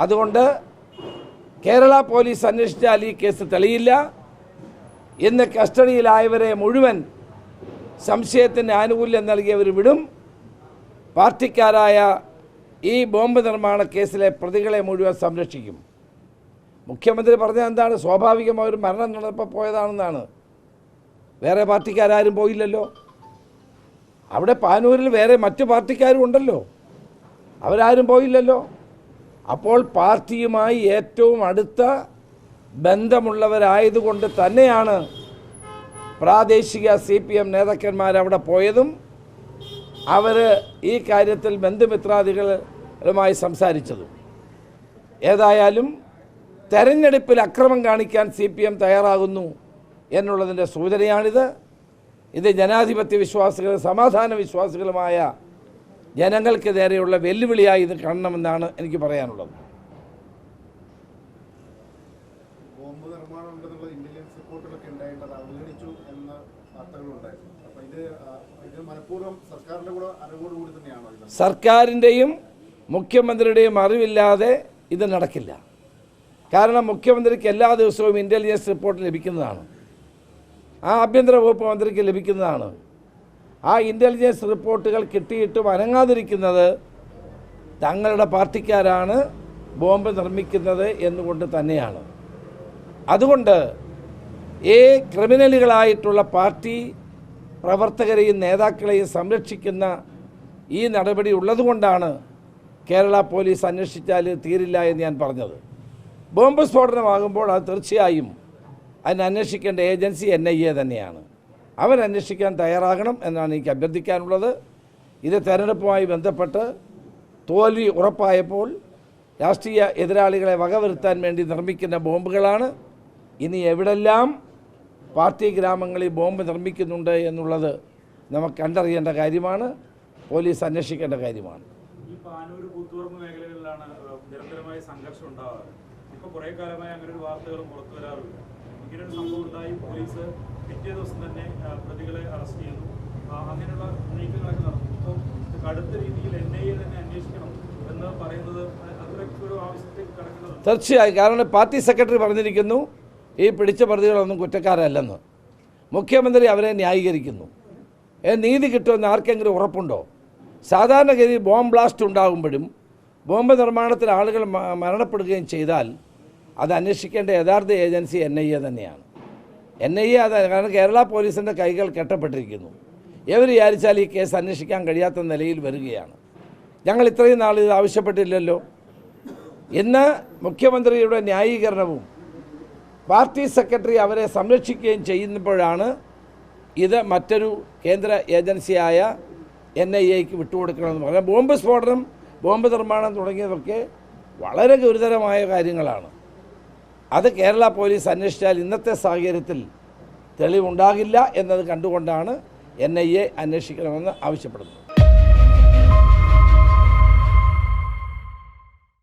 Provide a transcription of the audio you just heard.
അതുകൊണ്ട് കേരള പോലീസ് അന്വേഷിച്ചാൽ ഈ കേസ് തെളിയില്ല. ഇന്ന് കസ്റ്റഡിയിലായവരെ മുഴുവൻ സംശയത്തിന് ആനുകൂല്യം നൽകിയവർ വിടും. പാർട്ടിക്കാരായ ഈ ബോംബ് നിർമ്മാണ കേസിലെ പ്രതികളെ മുഴുവൻ സംരക്ഷിക്കും. മുഖ്യമന്ത്രി പറഞ്ഞത് എന്താണ്? സ്വാഭാവികമായ ഒരു മരണം നടന്നപ്പോൾ പോയതാണെന്നാണ്. വേറെ പാർട്ടിക്കാരും പോയില്ലല്ലോ. അവിടെ പാനൂരിൽ വേറെ മറ്റു പാർട്ടിക്കാരും ഉണ്ടല്ലോ. അവരാരും പോയില്ലല്ലോ. അപ്പോൾ പാർട്ടിയുമായി ഏറ്റവും അടുത്ത ബന്ധമുള്ളവരായതുകൊണ്ട് തന്നെയാണ് പ്രാദേശിക സി പി എം നേതാക്കന്മാർ അവിടെ പോയതും അവർ ഈ കാര്യത്തിൽ ബന്ധുമിത്രാദികളുമായി സംസാരിച്ചതും. ഏതായാലും തെരഞ്ഞെടുപ്പിൽ അക്രമം കാണിക്കാൻ സി പി എം തയ്യാറാകുന്നു എന്നുള്ളതിന്റെ സൂചനയാണിത്. ഇത് ജനാധിപത്യ വിശ്വാസികളും സമാധാന വിശ്വാസികളുമായ ജനങ്ങൾക്ക് നേരെയുള്ള വെല്ലുവിളിയായി ഇത് കാണണമെന്നാണ് എനിക്ക് പറയാനുള്ളത്. സർക്കാരിന്റെയും മുഖ്യമന്ത്രിയുടെയും അറിവില്ലാതെ ഇത് നടക്കില്ല. കാരണം മുഖ്യമന്ത്രിക്ക് എല്ലാ ദിവസവും ഇന്റലിജൻസ് റിപ്പോർട്ട് ലഭിക്കുന്നതാണ്. ആ ആഭ്യന്തര വകുപ്പ് മന്ത്രിക്ക് ലഭിക്കുന്നതാണ്. ആ ഇന്റലിജൻസ് റിപ്പോർട്ടുകൾ കിട്ടിയിട്ടും അനങ്ങാതിരിക്കുന്നത് തങ്ങളുടെ പാർട്ടിക്കാരാണ് ബോംബ് നിർമ്മിക്കുന്നത് എന്നുകൊണ്ട് തന്നെയാണ്. അതുകൊണ്ട് ഏ ക്രിമിനലുകളായിട്ടുള്ള പാർട്ടി പ്രവർത്തകരെയും നേതാക്കളെയും സംരക്ഷിക്കുന്ന ഈ നടപടി ഉള്ളതുകൊണ്ടാണ് കേരള പോലീസ് അന്വേഷിച്ചാൽ തീരില്ല എന്ന് ഞാൻ പറഞ്ഞത്. ബോംബ് സ്ഫോടനമാകുമ്പോൾ അത് തീർച്ചയായും അതിന് അന്വേഷിക്കേണ്ട ഏജൻസി എൻ ഐ എ തന്നെയാണ്. അവരന്വേഷിക്കാൻ തയ്യാറാകണം എന്നാണ് എനിക്ക് അഭ്യർത്ഥിക്കാനുള്ളത്. ഇത് തെരഞ്ഞെടുപ്പുമായി ബന്ധപ്പെട്ട് തോൽവി ഉറപ്പായപ്പോൾ രാഷ്ട്രീയ എതിരാളികളെ വകവരുത്താൻ വേണ്ടി നിർമ്മിക്കുന്ന ബോംബുകളാണ്. ഇനി എവിടെല്ലാം പാർട്ടി ഗ്രാമങ്ങളിൽ ബോംബ് നിർമ്മിക്കുന്നുണ്ട് എന്നുള്ളത് നമുക്ക് കണ്ടറിയേണ്ട കാര്യമാണ്. പോലീസ് അന്വേഷിക്കേണ്ട കാര്യമാണ്. നിരന്തരമായ സംഘർഷം ഉണ്ടാവാറ്. ഇപ്പോൾ കുറേ കാലമായി അങ്ങനെ ഒരു വാർത്തകളും പുറത്തു ഇങ്ങനെ ഒരു സംഭവം ഉണ്ടായി. പോലീസ് പിറ്റേ ദിവസം തന്നെ പ്രതികളെ അറസ്റ്റ് ചെയ്തു. അങ്ങനെയുള്ള നീക്കങ്ങളൊക്കെ നടന്നു. ഇപ്പം കടുത്ത രീതിയിൽ എൻ ഐ എ തന്നെ അന്വേഷിക്കണം എന്ന് പറയുന്നത് തീർച്ചയായും. കാരണം പാർട്ടി സെക്രട്ടറി പറഞ്ഞിരിക്കുന്നു ഈ പിടിച്ച പ്രതികളൊന്നും കുറ്റക്കാരല്ലെന്ന്. മുഖ്യമന്ത്രി അവരെ ന്യായീകരിക്കുന്നു. നീതി കിട്ടുമെന്ന് ആർക്കെങ്കിലും ഉറപ്പുണ്ടോ? സാധാരണഗതി ബോംബ് ബ്ലാസ്റ്റ് ഉണ്ടാകുമ്പോഴും ബോംബ് നിർമ്മാണത്തിൽ ആളുകൾ മരണപ്പെടുകയും ചെയ്താൽ അത് അന്വേഷിക്കേണ്ട യഥാർത്ഥ ഏജൻസി എൻ ഐ എ തന്നെയാണ്. എൻ ഐ എ അത് കാരണം കേരള പോലീസിന്റെ കൈകൾ കെട്ടപ്പെട്ടിരിക്കുന്നു. എവർ വിചാരിച്ചാൽ ഈ കേസ് അന്വേഷിക്കാൻ കഴിയാത്ത നിലയിൽ വരികയാണ്. ഞങ്ങൾ ഇത്രയും നാൾ ഇത് ആവശ്യപ്പെട്ടില്ലല്ലോ. ഇന്ന് മുഖ്യമന്ത്രിയുടെ ന്യായീകരണവും പാർട്ടി സെക്രട്ടറി അവരെ സംരക്ഷിക്കുകയും ചെയ്യുമ്പോഴാണ് ഇത് മറ്റൊരു കേന്ദ്ര ഏജൻസിയായ എൻ ഐ എക്ക് വിട്ടുകൊടുക്കണമെന്ന് പറഞ്ഞാൽ ബോംബ് സ്ഫോടനം ബോംബ് നിർമ്മാണം തുടങ്ങിയതൊക്കെ വളരെ ഗുരുതരമായ കാര്യങ്ങളാണ്. അത് കേരള പോലീസ് അന്വേഷിച്ചാൽ ഇന്നത്തെ സാഹചര്യത്തിൽ തെളിവുണ്ടാകില്ല എന്നത് കണ്ടുകൊണ്ടാണ് എൻ ഐ എ അന്വേഷിക്കണമെന്ന് ആവശ്യപ്പെടുന്നത്.